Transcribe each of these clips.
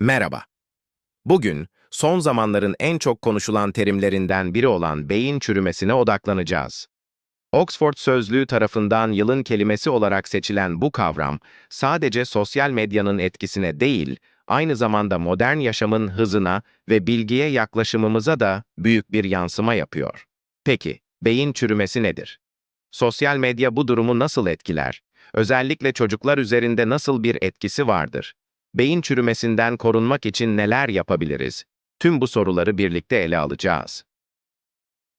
Merhaba. Bugün son zamanların en çok konuşulan terimlerinden biri olan beyin çürümesine odaklanacağız. Oxford Sözlüğü tarafından yılın kelimesi olarak seçilen bu kavram, sadece sosyal medyanın etkisine değil, aynı zamanda modern yaşamın hızına ve bilgiye yaklaşımımıza da büyük bir yansıma yapıyor. Peki, beyin çürümesi nedir? Sosyal medya bu durumu nasıl etkiler? Özellikle çocuklar üzerinde nasıl bir etkisi vardır? Beyin çürümesinden korunmak için neler yapabiliriz? Tüm bu soruları birlikte ele alacağız.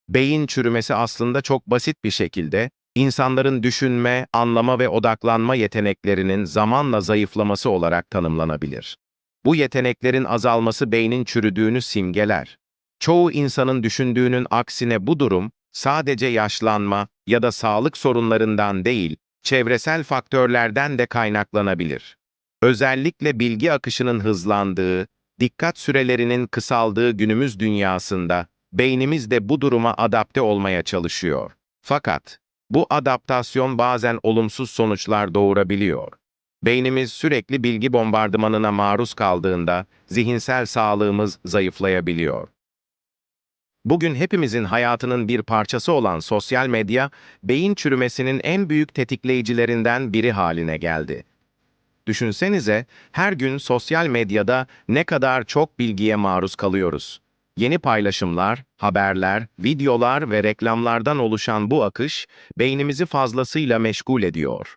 Beyin çürümesi aslında çok basit bir şekilde insanların düşünme, anlama ve odaklanma yeteneklerinin zamanla zayıflaması olarak tanımlanabilir. Bu yeteneklerin azalması beynin çürüdüğünü simgeler. Çoğu insanın düşündüğünün aksine bu durum sadece yaşlanma ya da sağlık sorunlarından değil, çevresel faktörlerden de kaynaklanabilir. Özellikle bilgi akışının hızlandığı, dikkat sürelerinin kısaldığı günümüz dünyasında beynimiz de bu duruma adapte olmaya çalışıyor. Fakat bu adaptasyon bazen olumsuz sonuçlar doğurabiliyor. Beynimiz sürekli bilgi bombardımanına maruz kaldığında zihinsel sağlığımız zayıflayabiliyor. Bugün hepimizin hayatının bir parçası olan sosyal medya, beyin çürümesinin en büyük tetikleyicilerinden biri haline geldi. Düşünsenize, her gün sosyal medyada ne kadar çok bilgiye maruz kalıyoruz. Yeni paylaşımlar, haberler, videolar ve reklamlardan oluşan bu akış, beynimizi fazlasıyla meşgul ediyor.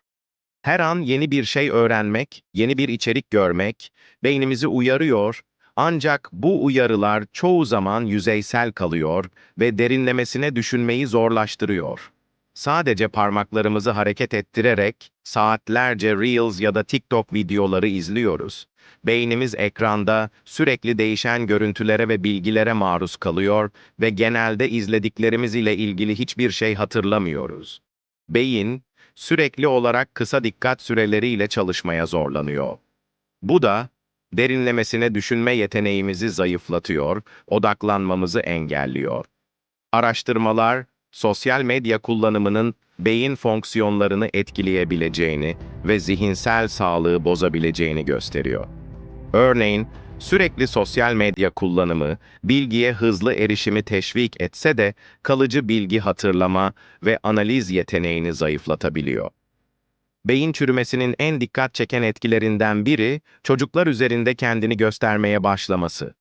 Her an yeni bir şey öğrenmek, yeni bir içerik görmek, beynimizi uyarıyor, ancak bu uyarılar çoğu zaman yüzeysel kalıyor ve derinlemesine düşünmeyi zorlaştırıyor. Sadece parmaklarımızı hareket ettirerek saatlerce Reels ya da TikTok videoları izliyoruz. Beynimiz ekranda sürekli değişen görüntülere ve bilgilere maruz kalıyor ve genelde izlediklerimiz ile ilgili hiçbir şey hatırlamıyoruz. Beyin sürekli olarak kısa dikkat süreleriyle çalışmaya zorlanıyor. Bu da derinlemesine düşünme yeteneğimizi zayıflatıyor, odaklanmamızı engelliyor. Araştırmalar, sosyal medya kullanımının beyin fonksiyonlarını etkileyebileceğini ve zihinsel sağlığı bozabileceğini gösteriyor. Örneğin, sürekli sosyal medya kullanımı, bilgiye hızlı erişimi teşvik etse de kalıcı bilgi hatırlama ve analiz yeteneğini zayıflatabiliyor. Beyin çürümesinin en dikkat çeken etkilerinden biri, çocuklar üzerinde kendini göstermeye başlaması.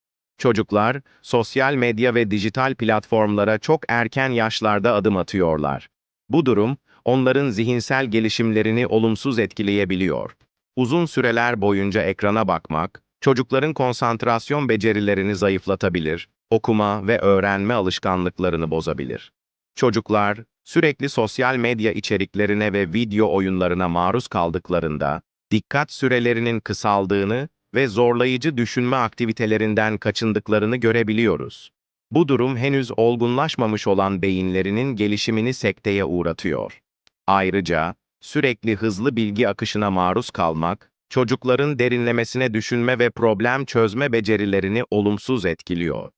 Çocuklar, sosyal medya ve dijital platformlara çok erken yaşlarda adım atıyorlar. Bu durum, onların zihinsel gelişimlerini olumsuz etkileyebiliyor. Uzun süreler boyunca ekrana bakmak, çocukların konsantrasyon becerilerini zayıflatabilir, okuma ve öğrenme alışkanlıklarını bozabilir. Çocuklar, sürekli sosyal medya içeriklerine ve video oyunlarına maruz kaldıklarında, dikkat sürelerinin kısaldığını ve zorlayıcı düşünme aktivitelerinden kaçındıklarını görebiliyoruz. Bu durum henüz olgunlaşmamış olan beyinlerinin gelişimini sekteye uğratıyor. Ayrıca, sürekli hızlı bilgi akışına maruz kalmak, çocukların derinlemesine düşünme ve problem çözme becerilerini olumsuz etkiliyor.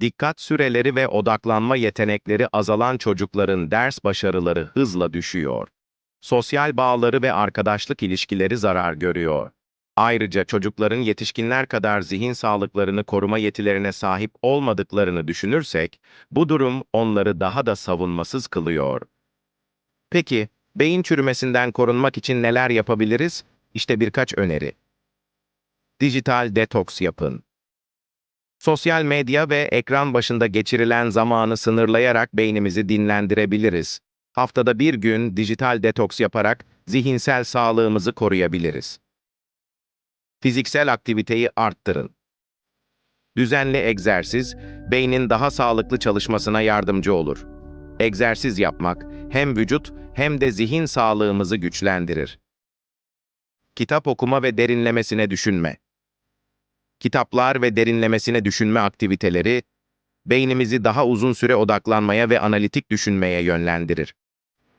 Dikkat süreleri ve odaklanma yetenekleri azalan çocukların ders başarıları hızla düşüyor. Sosyal bağları ve arkadaşlık ilişkileri zarar görüyor. Ayrıca çocukların yetişkinler kadar zihin sağlıklarını koruma yetilerine sahip olmadıklarını düşünürsek, bu durum onları daha da savunmasız kılıyor. Peki, beyin çürümesinden korunmak için neler yapabiliriz? İşte birkaç öneri. Dijital detoks yapın. Sosyal medya ve ekran başında geçirilen zamanı sınırlayarak beynimizi dinlendirebiliriz. Haftada bir gün dijital detoks yaparak zihinsel sağlığımızı koruyabiliriz. Fiziksel aktiviteyi arttırın. Düzenli egzersiz, beynin daha sağlıklı çalışmasına yardımcı olur. Egzersiz yapmak hem vücut hem de zihin sağlığımızı güçlendirir. Kitap okuma ve derinlemesine düşünme. Kitaplar ve derinlemesine düşünme aktiviteleri, beynimizi daha uzun süre odaklanmaya ve analitik düşünmeye yönlendirir.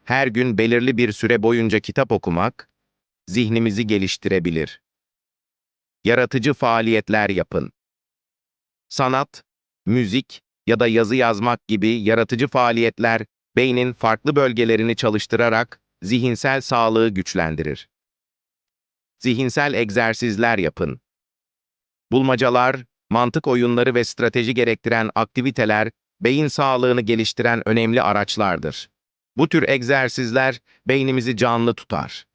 Her gün belirli bir süre boyunca kitap okumak, zihnimizi geliştirebilir. Yaratıcı faaliyetler yapın. Sanat, müzik ya da yazı yazmak gibi yaratıcı faaliyetler, beynin farklı bölgelerini çalıştırarak zihinsel sağlığı güçlendirir. Zihinsel egzersizler yapın. Bulmacalar, mantık oyunları ve strateji gerektiren aktiviteler, beyin sağlığını geliştiren önemli araçlardır. Bu tür egzersizler beynimizi canlı tutar.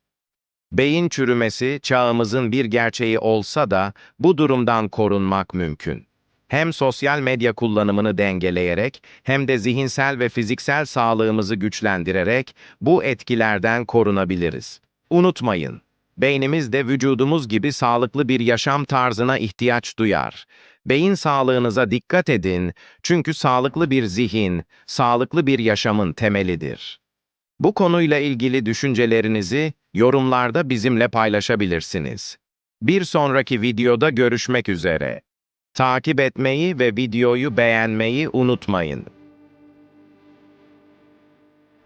Beyin çürümesi çağımızın bir gerçeği olsa da bu durumdan korunmak mümkün. Hem sosyal medya kullanımını dengeleyerek hem de zihinsel ve fiziksel sağlığımızı güçlendirerek bu etkilerden korunabiliriz. Unutmayın, beynimiz de vücudumuz gibi sağlıklı bir yaşam tarzına ihtiyaç duyar. Beyin sağlığınıza dikkat edin çünkü sağlıklı bir zihin, sağlıklı bir yaşamın temelidir. Bu konuyla ilgili düşüncelerinizi yorumlarda bizimle paylaşabilirsiniz. Bir sonraki videoda görüşmek üzere. Takip etmeyi ve videoyu beğenmeyi unutmayın.